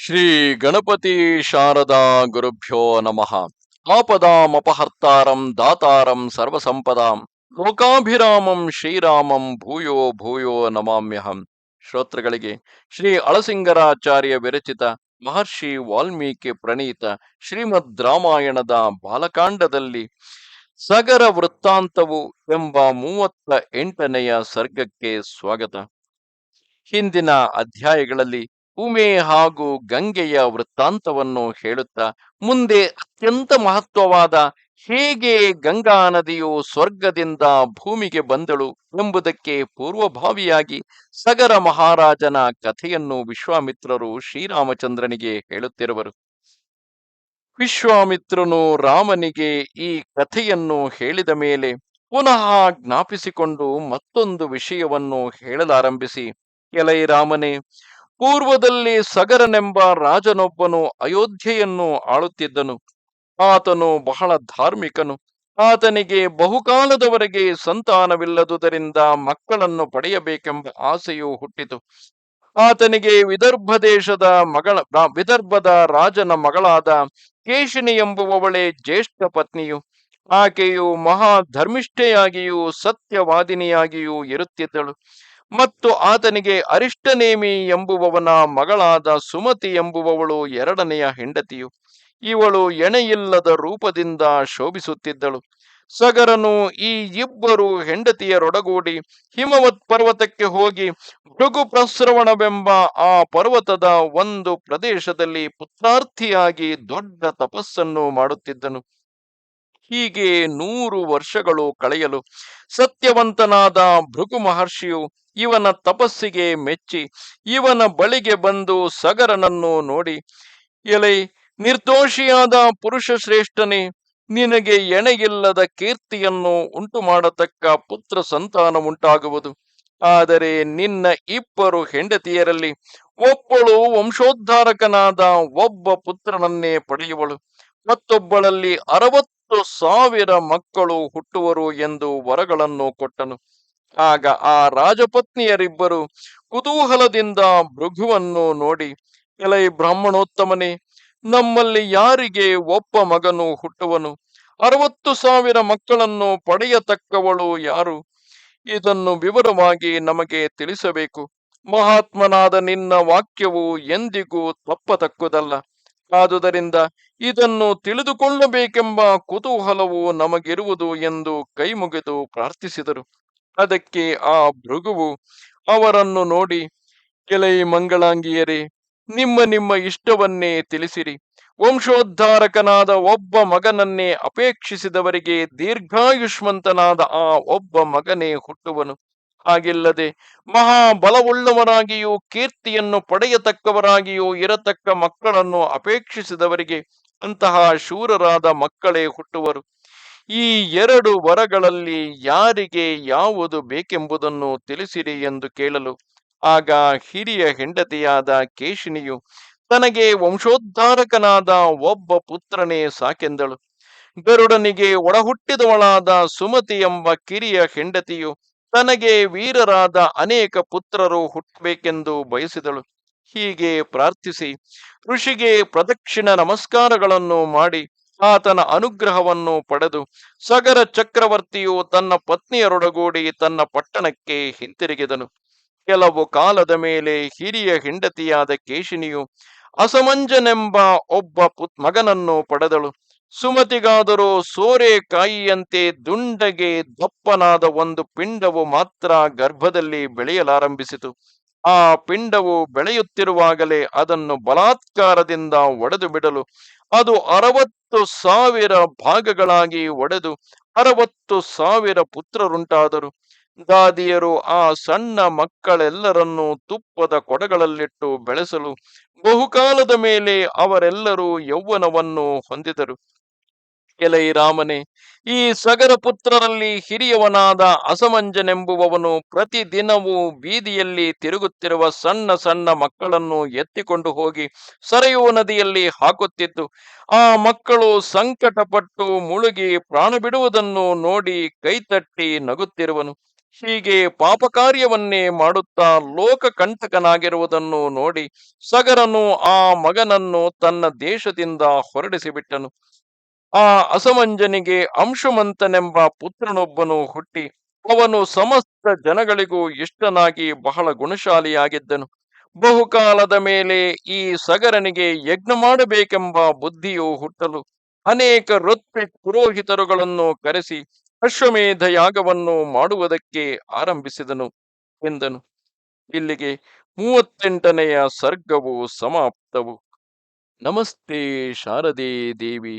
ಶ್ರೀ ಗಣಪತಿ ಶಾರದಾ ಗುರುಭ್ಯೋ ನಮಃ. ಆಪದಾಮಪಹರ್ತಾರಂ ದಾತಾರಂ ಸರ್ವಸಂಪದಾಂ ಲೋಕಾಭಿರಾಮಂ ಶ್ರೀರಾಮಂ ಭೂಯೋ ಭೂಯೋ ನಮಾಮ್ಯಹಂ. ಶ್ರೋತೃಗಳಿಗೆ ಶ್ರೀ ಅಳಸಿಂಗರಾಚಾರ್ಯ ವಿರಚಿತ ಮಹರ್ಷಿ ವಾಲ್ಮೀಕಿ ಪ್ರಣೀತ ಶ್ರೀಮದ್ ರಾಮಾಯಣದ ಬಾಲಕಾಂಡದಲ್ಲಿ ಸಗರ ವೃತ್ತಾಂತವು ಎಂಬ ಮೂವತ್ತ ಎಂಟನೆಯ ಸರ್ಗಕ್ಕೆ ಸ್ವಾಗತ. ಹಿಂದಿನ ಅಧ್ಯಾಯಗಳಲ್ಲಿ ಉಮೆ ಹಾಗೂ ಗಂಗೆಯ ವೃತ್ತಾಂತವನ್ನು ಹೇಳುತ್ತಾ, ಮುಂದೆ ಅತ್ಯಂತ ಮಹತ್ವವಾದ ಹೇಗೆ ಗಂಗಾ ನದಿಯು ಸ್ವರ್ಗದಿಂದ ಭೂಮಿಗೆ ಬಂದಳು ಎಂಬುದಕ್ಕೆ ಪೂರ್ವಭಾವಿಯಾಗಿ ಸಗರ ಮಹಾರಾಜನ ಕಥೆಯನ್ನು ವಿಶ್ವಾಮಿತ್ರರು ಶ್ರೀರಾಮಚಂದ್ರನಿಗೆ ಹೇಳುತ್ತಿರುವರು. ವಿಶ್ವಾಮಿತ್ರನು ರಾಮನಿಗೆ ಈ ಕಥೆಯನ್ನು ಹೇಳಿದ ಮೇಲೆ ಪುನಃ ಜ್ಞಾಪಿಸಿಕೊಂಡು ಮತ್ತೊಂದು ವಿಷಯವನ್ನು ಹೇಳಲಾರಂಭಿಸಿ. ಎಲೈ ರಾಮನೇ ಪೂರ್ವದಲ್ಲಿ ಸಗರನೆಂಬ ರಾಜನೊಬ್ಬನು ಅಯೋಧ್ಯೆಯನ್ನು ಆಳುತ್ತಿದ್ದನು. ಆತನು ಬಹಳ ಧಾರ್ಮಿಕನು. ಆತನಿಗೆ ಬಹುಕಾಲದವರೆಗೆ ಸಂತಾನವಿಲ್ಲದುದರಿಂದ ಮಕ್ಕಳನ್ನು ಪಡೆಯಬೇಕೆಂಬ ಆಸೆಯು ಹುಟ್ಟಿತು. ಆತನಿಗೆ ವಿದರ್ಭ ದೇಶದ ಮಗಳ ವಿದರ್ಭದ ರಾಜನ ಮಗಳಾದ ಕೇಶಿನಿ ಎಂಬುವವಳೇ ಜ್ಯೇಷ್ಠ ಪತ್ನಿಯು. ಆಕೆಯು ಮಹಾ ಧರ್ಮಿಷ್ಠೆಯಾಗಿಯೂ ಸತ್ಯವಾದಿನಿಯಾಗಿಯೂ ಇರುತ್ತಿದ್ದಳು. ಮತ್ತು ಆತನಿಗೆ ಅರಿಷ್ಟನೇಮಿ ಎಂಬುವವನ ಮಗಳಾದ ಸುಮತಿ ಎಂಬುವವಳು ಎರಡನೆಯ ಹೆಂಡತಿಯು. ಇವಳು ಎಣೆಯಿಲ್ಲದ ರೂಪದಿಂದ ಶೋಭಿಸುತ್ತಿದ್ದಳು. ಸಗರನು ಈ ಇಬ್ಬರು ಹೆಂಡತಿಯರೊಡಗೂಡಿ ಹಿಮವತ್ ಪರ್ವತಕ್ಕೆ ಹೋಗಿ ಭೃಗು ಪ್ರಸ್ರವಣವೆಂಬ ಆ ಪರ್ವತದ ಒಂದು ಪ್ರದೇಶದಲ್ಲಿ ಪುತ್ರಾರ್ಥಿಯಾಗಿ ದೊಡ್ಡ ತಪಸ್ಸನ್ನು ಮಾಡುತ್ತಿದ್ದನು. ಹೀಗೆ ನೂರು ವರ್ಷಗಳು ಕಳೆಯಲು ಸತ್ಯವಂತನಾದ ಭೃಗು ಮಹರ್ಷಿಯು ಇವನ ತಪಸ್ಸಿಗೆ ಮೆಚ್ಚಿ, ಇವನ ಬಳಿಗೆ ಬಂದು ಸಗರನನ್ನು ನೋಡಿ, ಎಲೆ, ನಿರ್ದೋಷಿಯಾದ ಪುರುಷ ಶ್ರೇಷ್ಠನೇ ನಿನಗೆ ಎಣೆಯಿಲ್ಲದ ಕೀರ್ತಿಯನ್ನು ಉಂಟು ಮಾಡತಕ್ಕ ಪುತ್ರ ಸಂತಾನ ಉಂಟಾಗುವುದು ಆದರೆ ನಿನ್ನ ಇಬ್ಬರು ಹೆಂಡತಿಯರಲ್ಲಿ ಒಬ್ಬಳು ವಂಶೋದ್ಧಾರಕನಾದ ಒಬ್ಬ ಪುತ್ರನನ್ನೇ ಪಡೆಯುವಳು. ಮತ್ತೊಬ್ಬಳಲ್ಲಿ ಅರವತ್ತು ಸಾವಿರ ಮಕ್ಕಳು ಹುಟ್ಟುವರು ಎಂದು ವರಗಳನ್ನು ಕೊಟ್ಟನು. ಆಗ ಆ ರಾಜಪತ್ನಿಯರಿಬ್ಬರು ಕುತೂಹಲದಿಂದ ಭೃಗುವನ್ನು ನೋಡಿ, ಎಲೈ ಬ್ರಾಹ್ಮಣೋತ್ತಮನೇ, ನಮ್ಮಲ್ಲಿ ಯಾರಿಗೆ ಒಬ್ಬ ಮಗನು ಹುಟ್ಟುವನು? ಅರವತ್ತು ಸಾವಿರ ಮಕ್ಕಳನ್ನು ಪಡೆಯತಕ್ಕವಳು ಯಾರು? ಇದನ್ನು ವಿವರವಾಗಿ ನಮಗೆ ತಿಳಿಸಬೇಕು. ಮಹಾತ್ಮನಾದ ನಿನ್ನ ವಾಕ್ಯವು ಎಂದಿಗೂ ತಪ್ಪತಕ್ಕುದಲ್ಲ. ಆದುದರಿಂದ ಇದನ್ನು ತಿಳಿದುಕೊಳ್ಳಬೇಕೆಂಬ ಕುತೂಹಲವು ನಮಗಿರುವುದು ಎಂದು ಕೈಮುಗಿದು ಪ್ರಾರ್ಥಿಸಿದರು. ಅದಕ್ಕೆ ಆ ಭೃಗುವು ಅವರನ್ನು ನೋಡಿ ಕೆಲೈ ಮಂಗಳಾಂಗಿಯರೇ, ನಿಮ್ಮ ನಿಮ್ಮ ಇಷ್ಟವನ್ನೇ ತಿಳಿಸಿರಿ. ವಂಶೋದ್ಧಾರಕನಾದ ಒಬ್ಬ ಮಗನನ್ನೇ ಅಪೇಕ್ಷಿಸಿದವರಿಗೆ ದೀರ್ಘಾಯುಷ್ಮಂತನಾದ ಆ ಒಬ್ಬ ಮಗನೇ ಹುಟ್ಟುವನು. ಹಾಗಿಲ್ಲದೆ ಮಹಾಬಲವುಳ್ಳವರಾಗಿಯೂ ಕೀರ್ತಿಯನ್ನು ಪಡೆಯತಕ್ಕವರಾಗಿಯೂ ಇರತಕ್ಕ ಮಕ್ಕಳನ್ನು ಅಪೇಕ್ಷಿಸಿದವರಿಗೆ ಅಂತಹ ಶೂರರಾದ ಮಕ್ಕಳೇ ಹುಟ್ಟುವರು. ಈ ಎರಡು ವರಗಳಲ್ಲಿ ಯಾರಿಗೆ ಯಾವುದು ಬೇಕೆಂಬುದನ್ನು ತಿಳಿಸಿರಿ ಎಂದು ಕೇಳಲು. ಆಗ ಹಿರಿಯ ಹೆಂಡತಿಯಾದ ಕೇಶಿನಿಯು, ತನಗೆ ವಂಶೋದ್ಧಾರಕನಾದ ಒಬ್ಬ ಪುತ್ರನೇ ಸಾಕೆಂದಳು. ಗರುಡನಿಗೆ ಒಳಹುಟ್ಟಿದವಳಾದ ಸುಮತಿ ಎಂಬ ಕಿರಿಯ ಹೆಂಡತಿಯು ತನಗೆ ವೀರರಾದ ಅನೇಕ ಪುತ್ರರು ಹುಟ್ಟಬೇಕೆಂದು ಬಯಸಿದಳು. ಹೀಗೆ ಪ್ರಾರ್ಥಿಸಿ, ಋಷಿಗೆ ಪ್ರದಕ್ಷಿಣ ನಮಸ್ಕಾರಗಳನ್ನು ಮಾಡಿ ಆತನ ಅನುಗ್ರಹವನ್ನು ಪಡೆದು ಸಗರ ಚಕ್ರವರ್ತಿಯು ತನ್ನ ಪತ್ನಿಯರೊಡಗೂಡಿ ತನ್ನ ಪಟ್ಟಣಕ್ಕೆ ಹಿಂತಿರುಗಿದನು. ಕೆಲವು ಕಾಲದ ಮೇಲೆ ಹಿರಿಯ ಹೆಂಡತಿಯಾದ ಕೇಶಿನಿಯು ಅಸಮಂಜನೆಂಬ ಒಬ್ಬ ಪುತ್ ಮಗನನ್ನು ಪಡೆದಳು. ಸುಮತಿಗಾದರೂ ಸೋರೆಕಾಯಿಯಂತೆ ದುಂಡಗೆ ದಪ್ಪನಾದ ಒಂದು ಪಿಂಡವು ಮಾತ್ರ ಗರ್ಭದಲ್ಲಿ ಬೆಳೆಯಲಾರಂಭಿಸಿತು. ಆ ಪಿಂಡವು ಬೆಳೆಯುತ್ತಿರುವಾಗಲೇ ಅದನ್ನು ಬಲಾತ್ಕಾರದಿಂದ ಒಡೆದು ಬಿಡಲು ಅದು ಅರವತ್ತು ಸಾವಿರ ಭಾಗಗಳಾಗಿ ಒಡೆದು ಅರವತ್ತು ಸಾವಿರ ಪುತ್ರರುಂಟಾದರು. ದಾದಿಯರು ಆ ಸಣ್ಣ ಮಕ್ಕಳೆಲ್ಲರನ್ನೂ ತುಪ್ಪದ ಕೊಡಗಳಲ್ಲಿಟ್ಟು ಬೆಳೆಸಲು ಬಹುಕಾಲದ ಮೇಲೆ ಅವರೆಲ್ಲರೂ ಯೌವನವನ್ನು ಹೊಂದಿದರು. ಎಲೈ ರಾಮನೇ, ಈ ಸಗರ ಪುತ್ರರಲ್ಲಿ ಹಿರಿಯವನಾದ ಅಸಮಂಜನೆಂಬುವವನು ಪ್ರತಿದಿನವೂ ಬೀದಿಯಲ್ಲಿ ತಿರುಗುತ್ತಿರುವ ಸಣ್ಣ ಸಣ್ಣ ಮಕ್ಕಳನ್ನು ಎತ್ತಿಕೊಂಡು ಹೋಗಿ ಸರೆಯೂ ನದಿಯಲ್ಲಿ ಹಾಕುತ್ತಿದ್ದು ಆ ಮಕ್ಕಳು ಸಂಕಟಪಟ್ಟು ಮುಳುಗಿ ಪ್ರಾಣ ಬಿಡುವುದನ್ನು ನೋಡಿ ಕೈತಟ್ಟಿ ನಗುತ್ತಿರುವನು. ಹೀಗೆ ಪಾಪ ಕಾರ್ಯವನ್ನೇ ಮಾಡುತ್ತಾ ಲೋಕ ಕಂಟಕನಾಗಿರುವುದನ್ನು ನೋಡಿ ಸಗರನು ಆ ಮಗನನ್ನು ತನ್ನ ದೇಶದಿಂದ ಹೊರಡಿಸಿಬಿಟ್ಟನು. ಆ ಅಸಮಂಜನಿಗೆ ಅಂಶುಮಂತನೆಂಬ ಪುತ್ರನೊಬ್ಬನು ಹುಟ್ಟಿ ಅವನು ಸಮಸ್ತ ಜನಗಳಿಗೂ ಇಷ್ಟನಾಗಿ ಬಹಳ ಗುಣಶಾಲಿಯಾಗಿದ್ದನು. ಬಹುಕಾಲದ ಮೇಲೆ ಈ ಸಗರನಿಗೆ ಯಜ್ಞ ಮಾಡಬೇಕೆಂಬ ಬುದ್ಧಿಯು ಹುಟ್ಟಲು ಅನೇಕ ವೃತ್ತಿ ಪುರೋಹಿತರುಗಳನ್ನು ಕರೆಸಿ ಅಶ್ವಮೇಧ ಯಾಗವನ್ನು ಮಾಡುವುದಕ್ಕೆ ಆರಂಭಿಸಿದನು ಎಂದನು. ಇಲ್ಲಿಗೆ ಮೂವತ್ತೆಂಟನೆಯ ಸರ್ಗವು ಸಮಾಪ್ತವು. ನಮಸ್ತೆ ಶಾರದೆ ದೇವಿ.